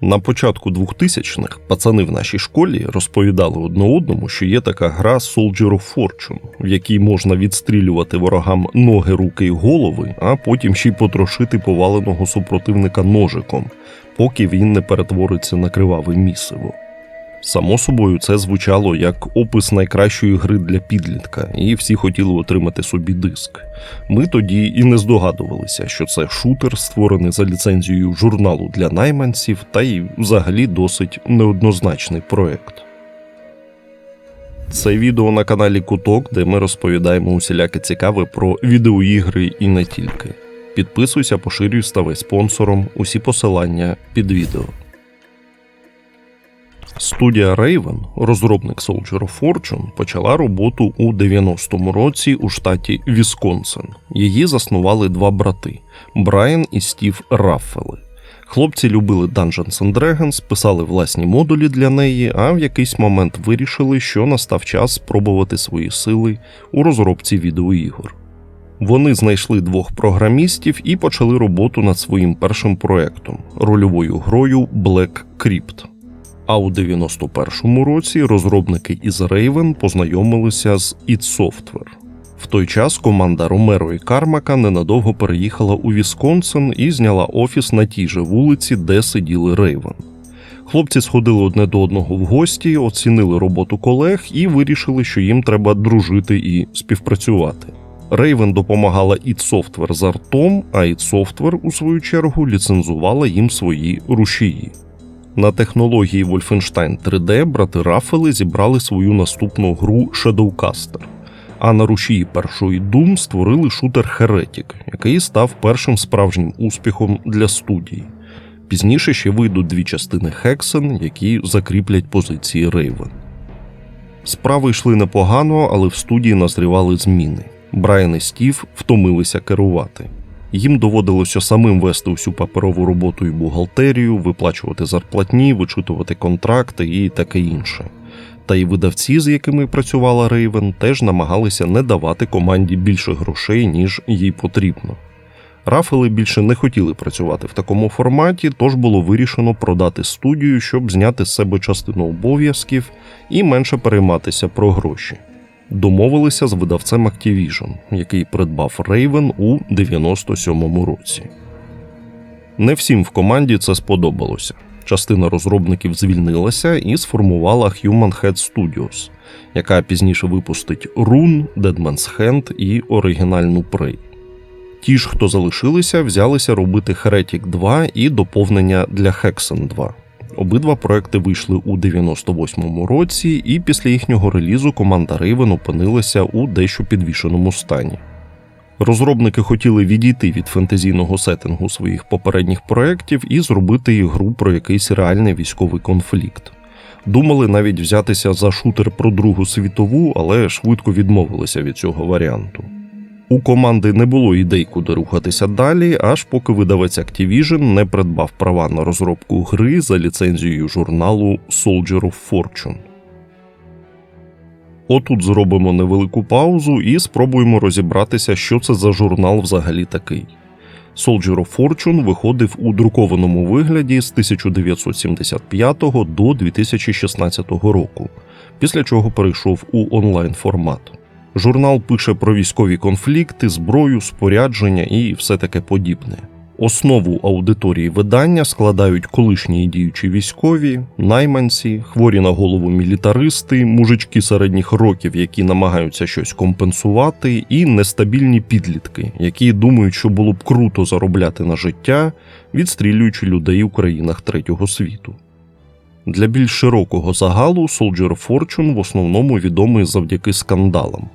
На початку 2000-х пацани в нашій школі розповідали одне одному, що є така гра Soldier of Fortune, в якій можна відстрілювати ворогам ноги, руки і голови, а потім ще й потрошити поваленого супротивника ножиком, поки він не перетвориться на криваве місиво. Само собою, це звучало як опис найкращої гри для підлітка, і всі хотіли отримати собі диск. Ми тоді і не здогадувалися, що це шутер, створений за ліцензією журналу для найманців, та й взагалі досить неоднозначний проект. Це відео на каналі Куток, де ми розповідаємо усіляке цікаве про відеоігри і не тільки. Підписуйся, поширюй, ставай спонсором. Усі посилання під відео. Студія Raven, розробник Soldier of Fortune, почала роботу у 90-му році у штаті Вісконсин. Її заснували два брати Брайан і Стів Раффели. Хлопці любили Dungeons and Dragons, писали власні модулі для неї, а в якийсь момент вирішили, що настав час спробувати свої сили у розробці відеоігор. Вони знайшли двох програмістів і почали роботу над своїм першим проектом рольовою грою Black Crypt. А у 91-му році розробники із Raven познайомилися з id Software. В той час команда Ромеро і Кармака ненадовго переїхала у Вісконсин і зняла офіс на тій же вулиці, де сиділи Raven. Хлопці сходили одне до одного в гості, оцінили роботу колег і вирішили, що їм треба дружити і співпрацювати. Raven допомагала id Software з артом, а id Software, у свою чергу, ліцензувала їм свої рушії. На технології Wolfenstein 3D брати Рафели зібрали свою наступну гру Shadowcaster, а на рушії першої Doom створили шутер Heretic, який став першим справжнім успіхом для студії. Пізніше ще вийдуть дві частини Hexen, які закріплять позиції Raven. Справи йшли непогано, але в студії назрівали зміни. Брайан і Стів втомилися керувати. Їм доводилося самим вести усю паперову роботу і бухгалтерію, виплачувати зарплатні, вичитувати контракти і таке інше. Та й видавці, з якими працювала Рейвен, теж намагалися не давати команді більше грошей, ніж їй потрібно. Рафели більше не хотіли працювати в такому форматі, тож було вирішено продати студію, щоб зняти з себе частину обов'язків і менше перейматися про гроші домовилися з видавцем Activision, який придбав Raven у 97-му році. Не всім в команді це сподобалося. Частина розробників звільнилася і сформувала Human Head Studios, яка пізніше випустить Rune, Deadman's Hand і оригінальну Prey. Ті ж, хто залишилися, взялися робити Heretic 2 і доповнення для Hexen 2. Обидва проекти вийшли у 98-му році, і після їхнього релізу команда Raven опинилася у дещо підвішеному стані. Розробники хотіли відійти від фентезійного сеттингу своїх попередніх проєктів і зробити ігру про якийсь реальний військовий конфлікт. Думали навіть взятися за шутер про Другу світову, але швидко відмовилися від цього варіанту. У команди не було ідей, куди рухатися далі, аж поки видавець Activision не придбав права на розробку гри за ліцензією журналу Soldier of Fortune. Отут зробимо невелику паузу і спробуємо розібратися, що це за журнал взагалі такий. Soldier of Fortune виходив у друкованому вигляді з 1975 до 2016 року, після чого перейшов у онлайн формат. Журнал пише про військові конфлікти, зброю, спорядження і все таке подібне. Основу аудиторії видання складають колишні і діючі військові, найманці, хворі на голову мілітаристи, мужички середніх років, які намагаються щось компенсувати, і нестабільні підлітки, які думають, що було б круто заробляти на життя, відстрілюючи людей у країнах третього світу. Для більш широкого загалу Soldier Fortune в основному відомий завдяки скандалам.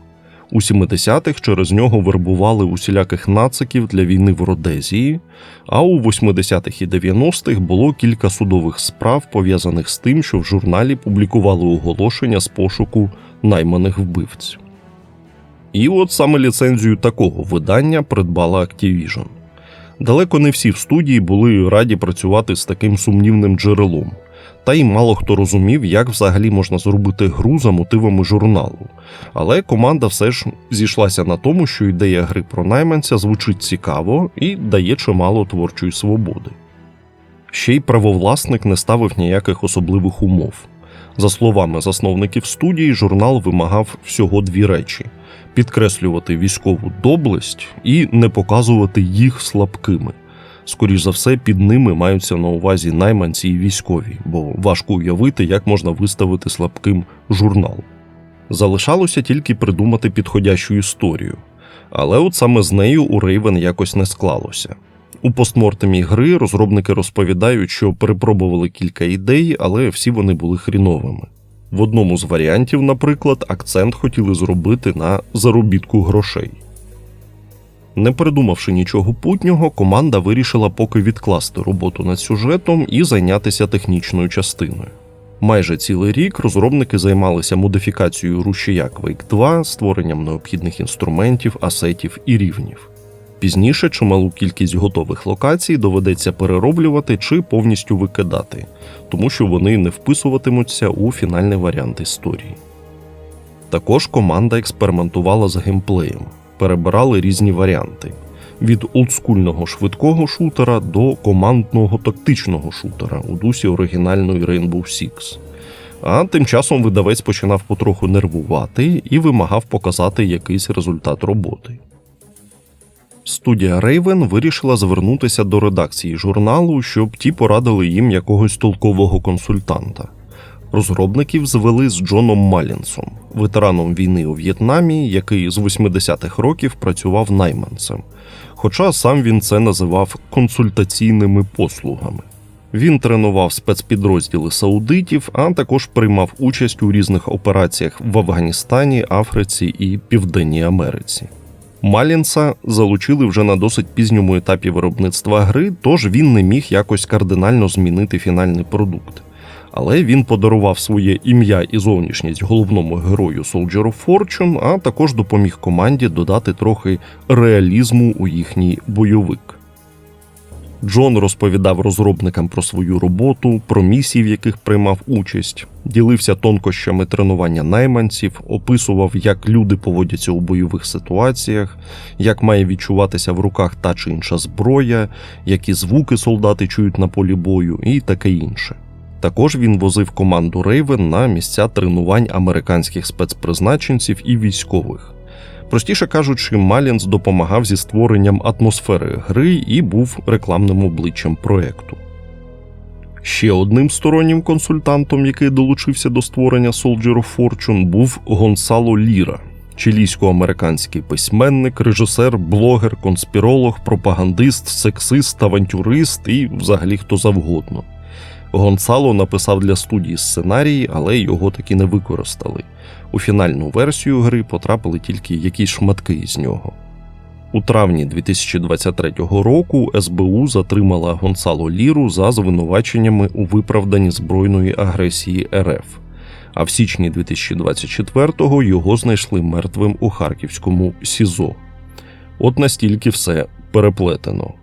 У 70-х через нього вербували усіляких нациків для війни в Родезії, а у 80-х і 90-х було кілька судових справ, пов'язаних з тим, що в журналі публікували оголошення з пошуку найманих вбивців. І от саме ліцензію такого видання придбала Activision. Далеко не всі в студії були раді працювати з таким сумнівним джерелом та й мало хто розумів, як взагалі можна зробити гру за мотивами журналу. Але команда все ж зійшлася на тому, що ідея гри про найманця звучить цікаво і дає чимало творчої свободи. Ще й правовласник не ставив ніяких особливих умов. За словами засновників студії, журнал вимагав всього дві речі: підкреслювати військову доблесть і не показувати їх слабкими. Скоріш за все, під ними маються на увазі найманці і військові, бо важко уявити, як можна виставити слабким журнал. Залишалося тільки придумати підходящу історію, але от саме з нею у Рейвен якось не склалося. У постмортемі гри розробники розповідають, що перепробували кілька ідей, але всі вони були хріновими. В одному з варіантів, наприклад, акцент хотіли зробити на заробітку грошей. Не придумавши нічого путнього, команда вирішила поки відкласти роботу над сюжетом і зайнятися технічною частиною. Майже цілий рік розробники займалися модифікацією рушія Quake 2, створенням необхідних інструментів, асетів і рівнів. Пізніше чималу кількість готових локацій доведеться перероблювати чи повністю викидати, тому що вони не вписуватимуться у фінальний варіант історії. Також команда експериментувала з геймплеєм, перебирали різні варіанти від олдскульного швидкого шутера до командного тактичного шутера у дусі оригінальної Rainbow Six. А тим часом видавець починав потроху нервувати і вимагав показати якийсь результат роботи. Студія Raven вирішила звернутися до редакції журналу, щоб ті порадили їм якогось толкового консультанта. Розробників звели з Джоном Малінсом, ветераном війни у В'єтнамі, який з 80-х років працював найманцем. Хоча сам він це називав консультаційними послугами. Він тренував спецпідрозділи саудитів, а також приймав участь у різних операціях в Афганістані, Африці і Південній Америці. Малінса залучили вже на досить пізньому етапі виробництва гри, тож він не міг якось кардинально змінити фінальний продукт. Але він подарував своє ім'я і зовнішність головному герою Soldier of Fortune, а також допоміг команді додати трохи реалізму у їхній бойовик. Джон розповідав розробникам про свою роботу, про місії, в яких приймав участь, ділився тонкощами тренування найманців, описував, як люди поводяться у бойових ситуаціях, як має відчуватися в руках та чи інша зброя, які звуки солдати чують на полі бою, і таке інше. Також він возив команду Рейвен на місця тренувань американських спецпризначенців і військових. Простіше кажучи, Малінс допомагав зі створенням атмосфери гри і був рекламним обличчям проекту. Ще одним стороннім консультантом, який долучився до створення Soldier of Fortune, був Гонсало Ліра, чилійсько-американський письменник, режисер, блогер, конспіролог, пропагандист, сексист, авантюрист і взагалі хто завгодно. Гонсало написав для студії сценарій, але його таки не використали. У фінальну версію гри потрапили тільки якісь шматки з нього. У травні 2023 року СБУ затримала Гонсало Ліру за звинуваченнями у виправданні збройної агресії РФ. А в січні 2024-го його знайшли мертвим у харківському СІЗО. От настільки все переплетено.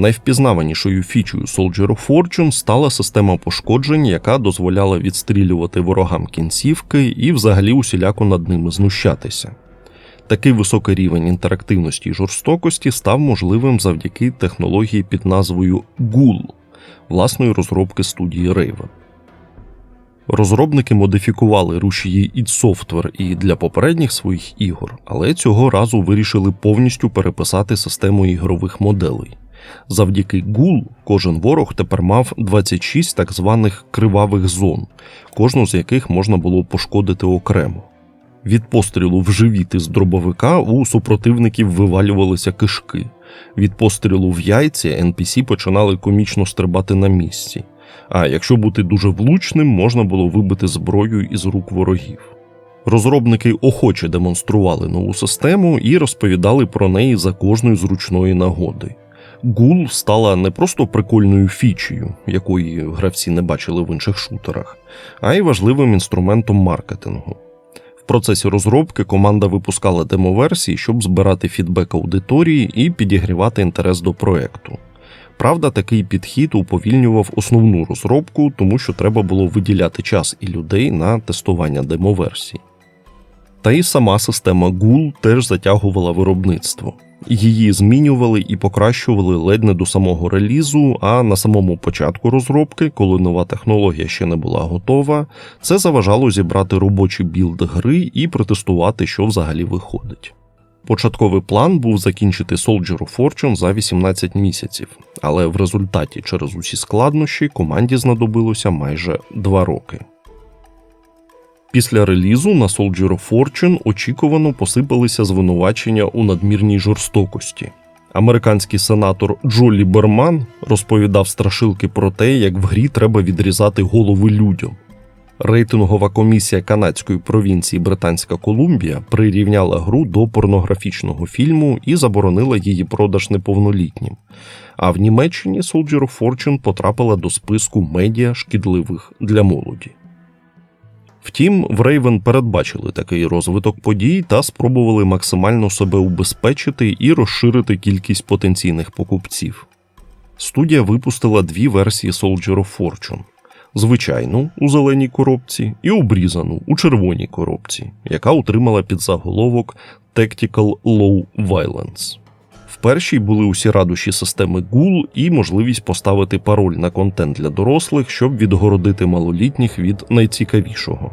Найвпізнаванішою фічою Soldier of Fortune стала система пошкоджень, яка дозволяла відстрілювати ворогам кінцівки і взагалі усіляко над ними знущатися. Такий високий рівень інтерактивності і жорстокості став можливим завдяки технології під назвою GUL власної розробки студії Raven. Розробники модифікували рушії id Software і для попередніх своїх ігор, але цього разу вирішили повністю переписати систему ігрових моделей. Завдяки гул кожен ворог тепер мав 26 так званих кривавих зон, кожну з яких можна було пошкодити окремо. Від пострілу в живіт із дробовика у супротивників вивалювалися кишки. Від пострілу в яйці NPC починали комічно стрибати на місці. А якщо бути дуже влучним, можна було вибити зброю із рук ворогів. Розробники охоче демонстрували нову систему і розповідали про неї за кожної зручної нагоди. Гул стала не просто прикольною фічею, якої гравці не бачили в інших шутерах, а й важливим інструментом маркетингу. В процесі розробки команда випускала демоверсії, щоб збирати фідбек аудиторії і підігрівати інтерес до проекту. Правда, такий підхід уповільнював основну розробку, тому що треба було виділяти час і людей на тестування демоверсій. Та й сама система GUL теж затягувала виробництво. Її змінювали і покращували ледь не до самого релізу, а на самому початку розробки, коли нова технологія ще не була готова, це заважало зібрати робочий білд гри і протестувати, що взагалі виходить. Початковий план був закінчити Soldier of Fortune за 18 місяців, але в результаті через усі складнощі команді знадобилося майже 2 роки. Після релізу на Soldier of Fortune очікувано посипалися звинувачення у надмірній жорстокості. Американський сенатор Джолі Берман розповідав страшилки про те, як в грі треба відрізати голови людям. Рейтингова комісія канадської провінції Британська Колумбія прирівняла гру до порнографічного фільму і заборонила її продаж неповнолітнім. А в Німеччині Soldier of Fortune потрапила до списку медіа шкідливих для молоді. Втім, в Raven передбачили такий розвиток подій та спробували максимально себе убезпечити і розширити кількість потенційних покупців. Студія випустила дві версії Soldier of Fortune звичайну у зеленій коробці і обрізану у червоній коробці, яка отримала під заголовок Tactical Low Violence. Першій були усі радуші системи GUL і можливість поставити пароль на контент для дорослих, щоб відгородити малолітніх від найцікавішого.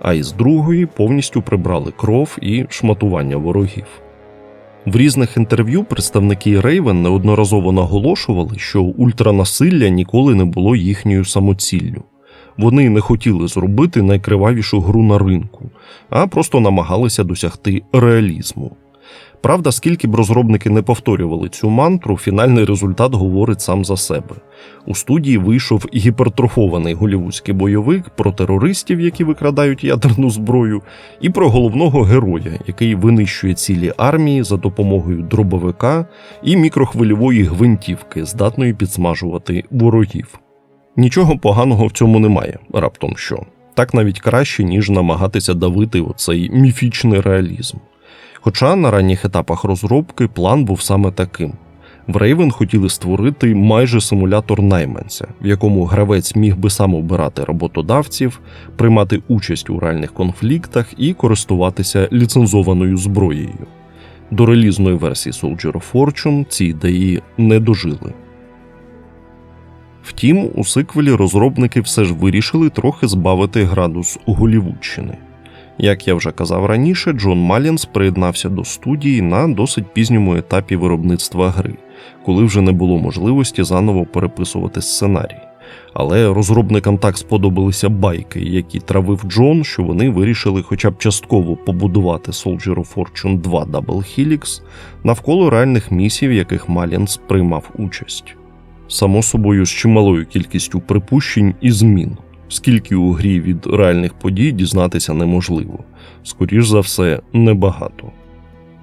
А із другої повністю прибрали кров і шматування ворогів. В різних інтерв'ю представники Raven неодноразово наголошували, що ультранасилля ніколи не було їхньою самоціллю. Вони не хотіли зробити найкривавішу гру на ринку, а просто намагалися досягти реалізму. Правда, скільки б розробники не повторювали цю мантру, фінальний результат говорить сам за себе. У студії вийшов гіпертрофований голівудський бойовик про терористів, які викрадають ядерну зброю, і про головного героя, який винищує цілі армії за допомогою дробовика і мікрохвильової гвинтівки, здатної підсмажувати ворогів. Нічого поганого в цьому немає, раптом що. Так навіть краще, ніж намагатися давити оцей міфічний реалізм. Хоча на ранніх етапах розробки план був саме таким. В Raven хотіли створити майже симулятор найманця, в якому гравець міг би сам обирати роботодавців, приймати участь у реальних конфліктах і користуватися ліцензованою зброєю. До релізної версії Soldier of Fortune ці ідеї не дожили. Втім, у сиквелі розробники все ж вирішили трохи збавити градус Голівудщини. Як я вже казав раніше, Джон Малінс приєднався до студії на досить пізньому етапі виробництва гри, коли вже не було можливості заново переписувати сценарій. Але розробникам так сподобалися байки, які травив Джон, що вони вирішили хоча б частково побудувати Soldier of Fortune 2 Double Helix навколо реальних місій, в яких Малінс приймав участь. Само собою з чималою кількістю припущень і змін скільки у грі від реальних подій дізнатися неможливо, скоріш за все, небагато.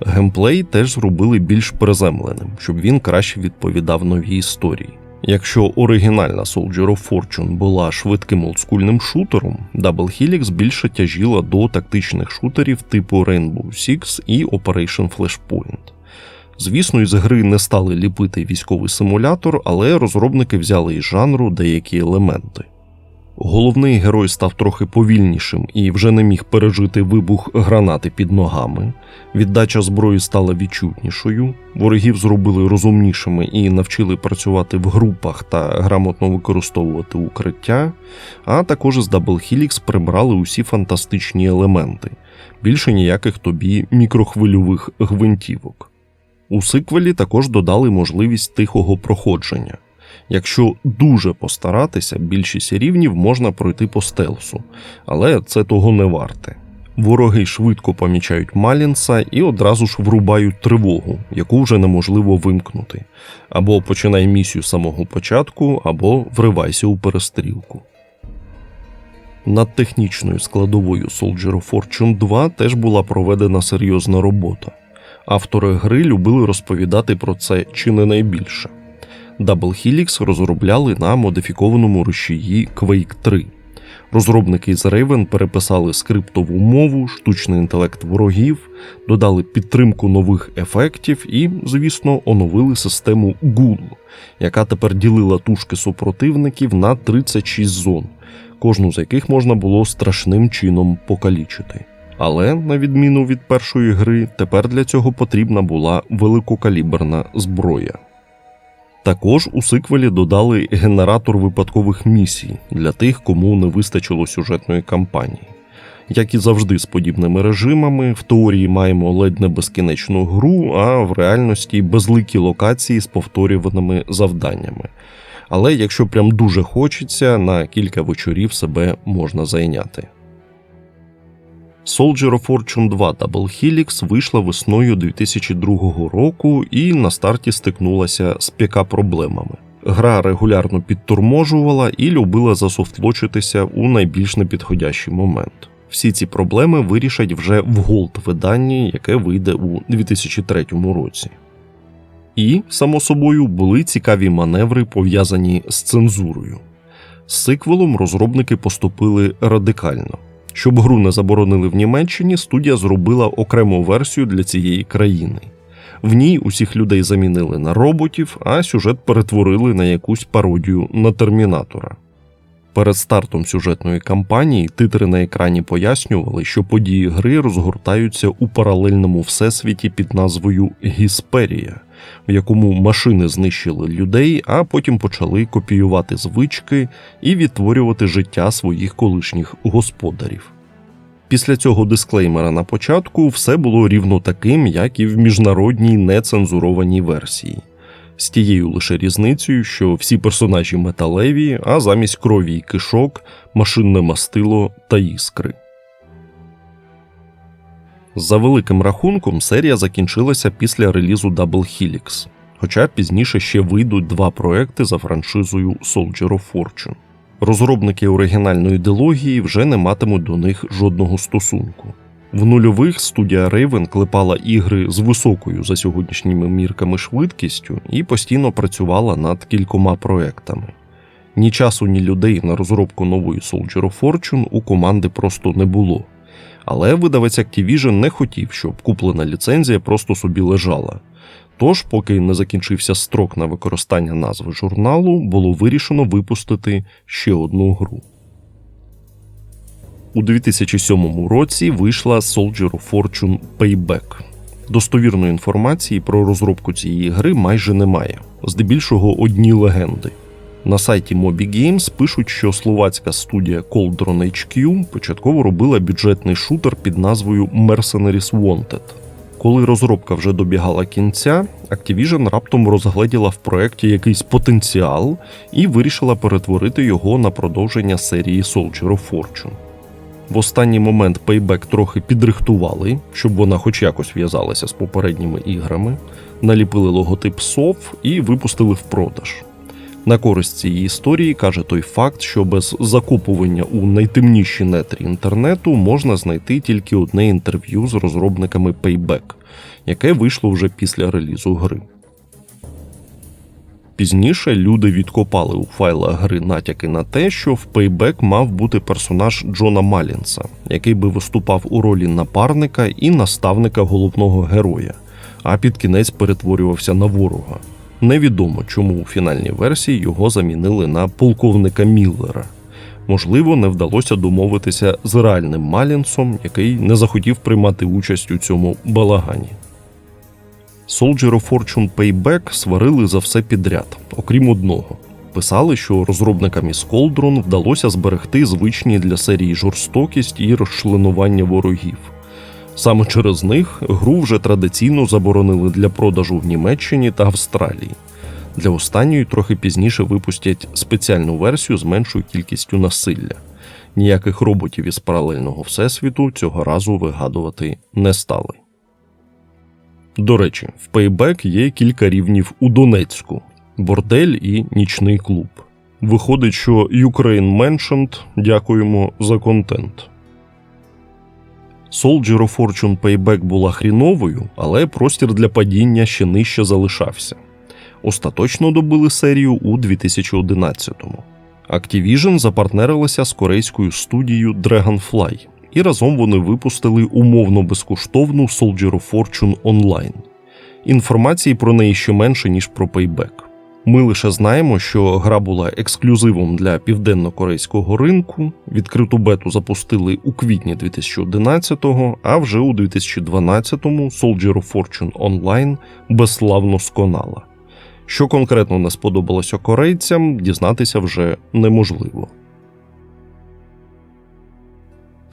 Геймплей теж зробили більш приземленим, щоб він краще відповідав новій історії. Якщо оригінальна Soldier of Fortune була швидким олдскульним шутером, Double Helix більше тяжіла до тактичних шутерів типу Rainbow Six і Operation Flashpoint. Звісно, із гри не стали ліпити військовий симулятор, але розробники взяли із жанру деякі елементи. Головний герой став трохи повільнішим і вже не міг пережити вибух гранати під ногами. Віддача зброї стала відчутнішою, ворогів зробили розумнішими і навчили працювати в групах та грамотно використовувати укриття, а також з Double Helix прибрали усі фантастичні елементи, більше ніяких тобі мікрохвильових гвинтівок. У сиквелі також додали можливість тихого проходження. Якщо дуже постаратися, більшість рівнів можна пройти по стелсу, але це того не варте. Вороги швидко помічають Малінса і одразу ж врубають тривогу, яку вже неможливо вимкнути. Або починай місію з самого початку, або вривайся у перестрілку. Над технічною складовою Soldier of Fortune 2 теж була проведена серйозна робота. Автори гри любили розповідати про це чи не найбільше. Double Helix розробляли на модифікованому рушії Quake 3. Розробники з Raven переписали скриптову мову, штучний інтелект ворогів, додали підтримку нових ефектів і, звісно, оновили систему GUL, яка тепер ділила тушки супротивників на 36 зон, кожну з яких можна було страшним чином покалічити. Але, на відміну від першої гри, тепер для цього потрібна була великокаліберна зброя. Також у сиквелі додали генератор випадкових місій для тих, кому не вистачило сюжетної кампанії. Як і завжди з подібними режимами, в теорії маємо ледь не безкінечну гру, а в реальності безликі локації з повторюваними завданнями. Але якщо прям дуже хочеться, на кілька вечорів себе можна зайняти. Soldier of Fortune 2 Double Helix вийшла весною 2002 року і на старті стикнулася з ПК-проблемами. Гра регулярно підторможувала і любила засофтлочитися у найбільш непідходящий момент. Всі ці проблеми вирішать вже в голд виданні, яке вийде у 2003 році. І, само собою, були цікаві маневри, пов'язані з цензурою. З сиквелом розробники поступили радикально. Щоб гру не заборонили в Німеччині, студія зробила окрему версію для цієї країни. В ній усіх людей замінили на роботів, а сюжет перетворили на якусь пародію на термінатора. Перед стартом сюжетної кампанії титри на екрані пояснювали, що події гри розгортаються у паралельному всесвіті під назвою Гісперія, в якому машини знищили людей, а потім почали копіювати звички і відтворювати життя своїх колишніх господарів. Після цього дисклеймера на початку все було рівно таким, як і в міжнародній нецензурованій версії з тією лише різницею, що всі персонажі металеві, а замість крові й кишок, машинне мастило та іскри. За великим рахунком, серія закінчилася після релізу Double Helix, хоча пізніше ще вийдуть два проекти за франшизою Soldier of Fortune. Розробники оригінальної дилогії вже не матимуть до них жодного стосунку. В нульових студія Raven клепала ігри з високою за сьогоднішніми мірками швидкістю і постійно працювала над кількома проектами. Ні часу, ні людей на розробку нової Soldier of Fortune у команди просто не було. Але видавець Activision не хотів, щоб куплена ліцензія просто собі лежала. Тож, поки не закінчився строк на використання назви журналу, було вирішено випустити ще одну гру. У 2007 році вийшла Soldier of Fortune Payback. Достовірної інформації про розробку цієї гри майже немає, здебільшого одні легенди. На сайті Moby Games пишуть, що словацька студія Cauldron HQ початково робила бюджетний шутер під назвою Mercenaries Wanted. Коли розробка вже добігала кінця, Activision раптом розгледіла в проєкті якийсь потенціал і вирішила перетворити його на продовження серії Soldier of Fortune. В останній момент Payback трохи підрихтували, щоб вона хоч якось в'язалася з попередніми іграми, наліпили логотип SOF і випустили в продаж. На користь цієї історії каже той факт, що без закупування у найтемніші нетрі інтернету можна знайти тільки одне інтерв'ю з розробниками Payback, яке вийшло вже після релізу гри. Пізніше люди відкопали у файлах гри натяки на те, що в Payback мав бути персонаж Джона Малінса, який би виступав у ролі напарника і наставника головного героя, а під кінець перетворювався на ворога. Невідомо, чому у фінальній версії його замінили на полковника Міллера. Можливо, не вдалося домовитися з реальним Малінсом, який не захотів приймати участь у цьому балагані. Soldier of Fortune Payback сварили за все підряд, окрім одного. Писали, що розробникам із Cauldron вдалося зберегти звичні для серії жорстокість і розчленування ворогів. Саме через них гру вже традиційно заборонили для продажу в Німеччині та Австралії. Для останньої трохи пізніше випустять спеціальну версію з меншою кількістю насилля. Ніяких роботів із паралельного всесвіту цього разу вигадувати не стали. До речі, в Payback є кілька рівнів у Донецьку: бордель і нічний клуб. Виходить, що Ukraine Mentioned, дякуємо за контент. Soldier of Fortune Payback була хріновою, але простір для падіння ще нижче залишався. Остаточно добили серію у 2011-му. Activision запартнерилася з корейською студією Dragonfly, і разом вони випустили умовно безкоштовну Soldier of Fortune Online. Інформації про неї ще менше, ніж про Payback. Ми лише знаємо, що гра була ексклюзивом для південно-корейського ринку. Відкриту бету запустили у квітні 2011-го, а вже у 2012-му Soldier of Fortune Online безславно сконала. Що конкретно не сподобалося корейцям, дізнатися вже неможливо.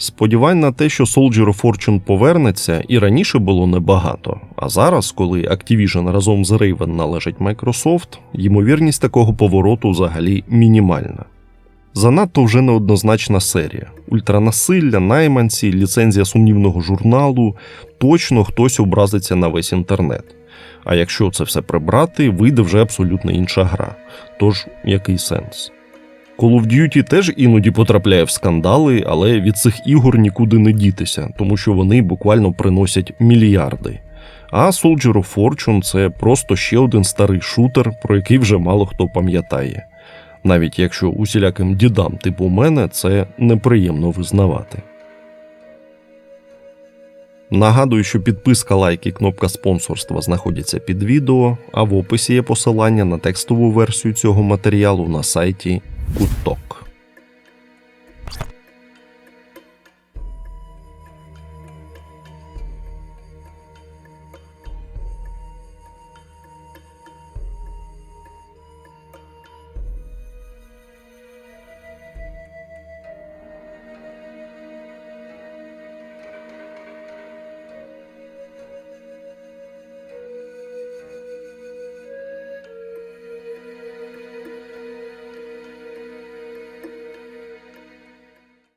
Сподівань на те, що Soldier of Fortune повернеться, і раніше було небагато. А зараз, коли Activision разом з Raven належить Microsoft, ймовірність такого повороту взагалі мінімальна. Занадто вже неоднозначна серія: ультранасилля, найманці, ліцензія сумнівного журналу. Точно хтось образиться на весь інтернет. А якщо це все прибрати, вийде вже абсолютно інша гра. Тож який сенс? Call of Duty теж іноді потрапляє в скандали, але від цих ігор нікуди не дітися, тому що вони буквально приносять мільярди. А Soldier of Fortune це просто ще один старий шутер, про який вже мало хто пам'ятає. Навіть якщо усіляким дідам типу мене це неприємно визнавати. Нагадую, що підписка, лайк і кнопка спонсорства знаходяться під відео, а в описі є посилання на текстову версію цього матеріалу на сайті Куток.